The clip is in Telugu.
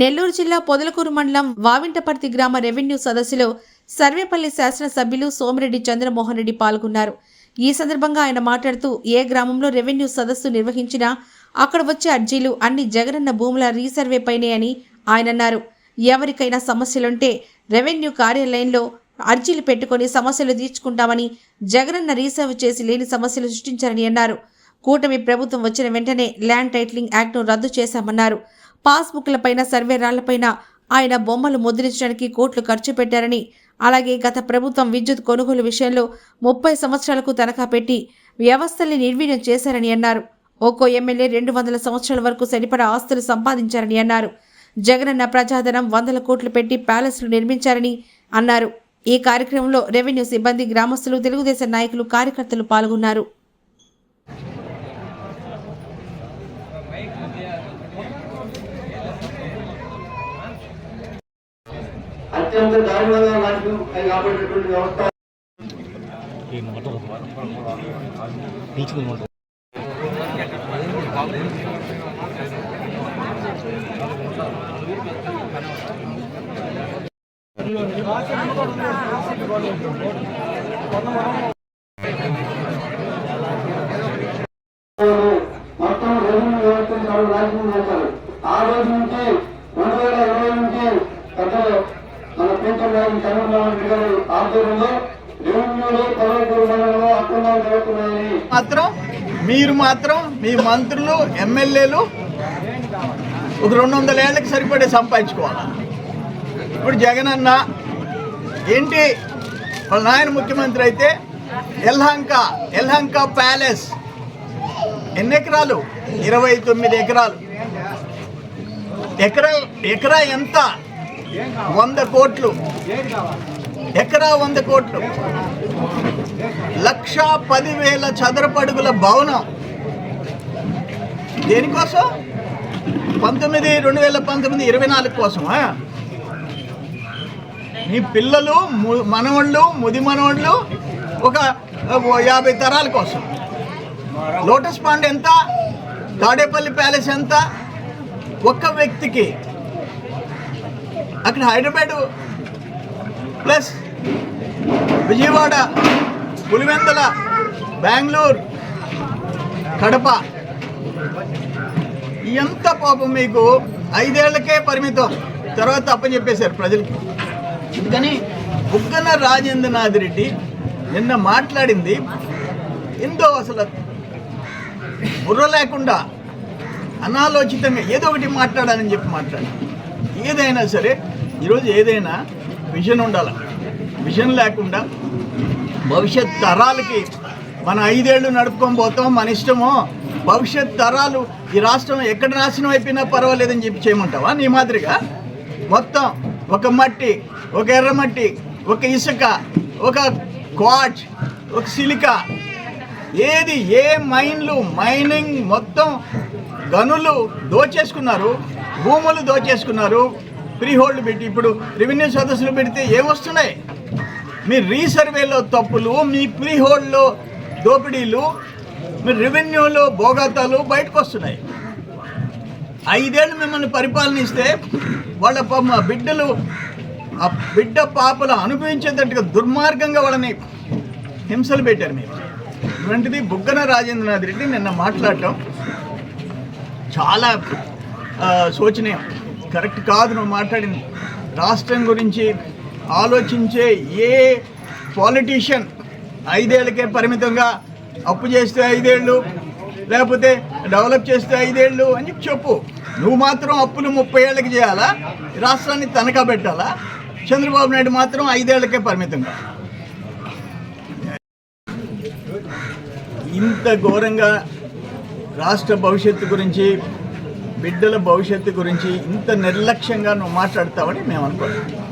నెల్లూరు జిల్లా పొదలకూరు మండలం వావింటపర్తి గ్రామ రెవెన్యూ సదస్సులో సర్వేపల్లి శాసనసభ్యులు సోమిరెడ్డి చంద్రమోహన్ రెడ్డి పాల్గొన్నారు. ఈ సందర్భంగా ఆయన మాట్లాడుతూ ఏ గ్రామంలో రెవెన్యూ సదస్సు నిర్వహించినా అక్కడ వచ్చే అర్జీలు అన్ని జగనన్న భూముల రీసర్వేపైనే అని ఆయన అన్నారు. ఎవరికైనా సమస్యలుంటే రెవెన్యూ కార్యాలయంలో అర్జీలు పెట్టుకొని సమస్యలు తీర్చుకుంటామని జగనన్న రీసర్వ్ చేసి లేని సమస్యలు సృష్టించారని అన్నారు. కూటమి ప్రభుత్వం వచ్చిన వెంటనే ల్యాండ్ టైటిలింగ్ యాక్ట్ను రద్దు చేశామన్నారు. పాస్బుక్లపైన సర్వే రాళ్ళపైన ఆయన బొమ్మలు ముద్రించడానికి కోట్లు ఖర్చు పెట్టారని అలాగే గత ప్రభుత్వం విద్యుత్ కొనుగోలు విషయంలో ముప్పై సంవత్సరాలకు తనఖా పెట్టి వ్యవస్థల్ని నిర్వీర్యం చేశారని అన్నారు. ఒక్కో ఎమ్మెల్యే రెండు వందల సంవత్సరాల వరకు సరిపడా ఆస్తులు సంపాదించారని అన్నారు. జగనన్న ప్రజాధనం వందల కోట్లు పెట్టి ప్యాలెస్లు నిర్మించారని అన్నారు. ఈ కార్యక్రమంలో రెవెన్యూ సిబ్బంది గ్రామస్తులు తెలుగుదేశం నాయకులు కార్యకర్తలు పాల్గొన్నారు. అత్యంత దారుణంగా నాకు కాబట్టినటువంటి వ్యవస్థ ఈ రెవెన్యూ వ్యవస్థను చాలా చేశారు ఆ రోజు నుంచి రెండు వేల ఇరవై నుంచి పెద్దలు మన పీఠం గారి చంద్రబాబు గారి ఆధ్వర్యంలో రెవెన్యూలో పదవకూరు మండలంలో అక్రమాలు జరుగుతున్నాయని. మాత్రం మీరు మాత్రం మీ మంత్రులు ఎమ్మెల్యేలు ఒక రెండు వందల ఏళ్ళకి సరిపడే సంపాదించుకోవాలి. ఇప్పుడు జగన్ అన్న ఏంటి? వాళ్ళ నాయన ముఖ్యమంత్రి అయితే ఎల్హంక ఎల్హంక ప్యాలెస్ ఎన్ని ఎకరాలు? ఇరవై తొమ్మిది ఎకరాలు. ఎకరా ఎకరా ఎంత? వంద కోట్లు. ఎకరా వంద కోట్లు. లక్ష పదివేల చదరపడుగుల భవనం దేనికోసం? పంతొమ్మిది రెండు వేల పంతొమ్మిది ఇరవై నాలుగు కోసమా? మీ పిల్లలు ము- మనవళ్ళు ముది మనవళ్ళు ఒక యాభై తరాల కోసం. లోటస్ పాండ్ ఎంత? తాడేపల్లి ప్యాలెస్ ఎంత? ఒక్క వ్యక్తికి. అక్కడ హైదరాబాద్ ప్లస్ విజయవాడ పులివెందుల బెంగళూరు కడప. ఎంత పాపం మీకు? ఐదేళ్ళకే పరిమితం. తర్వాత అప్పచెప్పేశారు ప్రజలకి. కానీ బుగ్గన రాజేంద్రనాథ్ రెడ్డి నిన్న మాట్లాడింది. ఎంతో అసలు బుర్ర లేకుండా అనాలోచితంగా ఏదో ఒకటి మాట్లాడాలని చెప్పి మాట్లాడాలి. ఏదైనా సరే ఈరోజు ఏదైనా విజన్ ఉండాలి? విజన్ లేకుండా భవిష్యత్ తరాలకి మన ఐదేళ్ళు నడుపుకొని పోతాం మన ఇష్టమో భవిష్యత్ తరాలు ఈ రాష్ట్రం ఎక్కడ నాశనం అయిపోయినా పర్వాలేదని చెప్పి చేయమంటావా? నీ మాదిరిగా మొత్తం ఒక మట్టి ఒక ఎర్రమట్టి ఒక ఇసుక ఒక క్వాచ్ ఒక సిలికా ఏది ఏ మైన్లు మైనింగ్ మొత్తం గనులు దోచేసుకున్నారు భూములు దోచేసుకున్నారు ఫ్రీ హోల్డ్ పెట్టి ఇప్పుడు రెవెన్యూ సదస్సులు పెడితే ఏమొస్తున్నాయి? మీ రీసర్వేలో తప్పులు మీ ఫ్రీ హోల్డ్లో దోపిడీలు మీ రెవెన్యూలో భోగాతాలు బయటకు వస్తున్నాయి ఐదేళ్ళు మిమ్మల్ని పరిపాలనిస్తే వాళ్ళ బిడ్డలు ఆ బిడ్డ పాపలు అనుభవించేటట్టుగా దుర్మార్గంగా వాళ్ళని హింసలు పెట్టారు మీరు. ఇటువంటిది బుగ్గన రాజేంద్రనాథ్ రెడ్డి నిన్న మాట్లాడటం చాలా శోచనీయం. కరెక్ట్ కాదు నువ్వు మాట్లాడింది. రాష్ట్రం గురించి ఆలోచించే ఏ పాలిటీషియన్ ఐదేళ్ళకే పరిమితంగా అప్పు చేస్తే ఐదేళ్ళు లేకపోతే డెవలప్ చేస్తే ఐదేళ్ళు అని చెప్పు. నువ్వు మాత్రం అప్పులు ముప్పై ఏళ్ళకి చేయాలా? రాష్ట్రాన్ని తనఖా పెట్టాలా? చంద్రబాబు నాయుడు మాత్రం ఐదేళ్ళకే పరిమితంగా. ఇంత ఘోరంగా రాష్ట్ర భవిష్యత్తు గురించి బిడ్డల భవిష్యత్తు గురించి ఇంత నిర్లక్ష్యంగా నువ్వు మాట్లాడతావని మేము అనుకోలేదు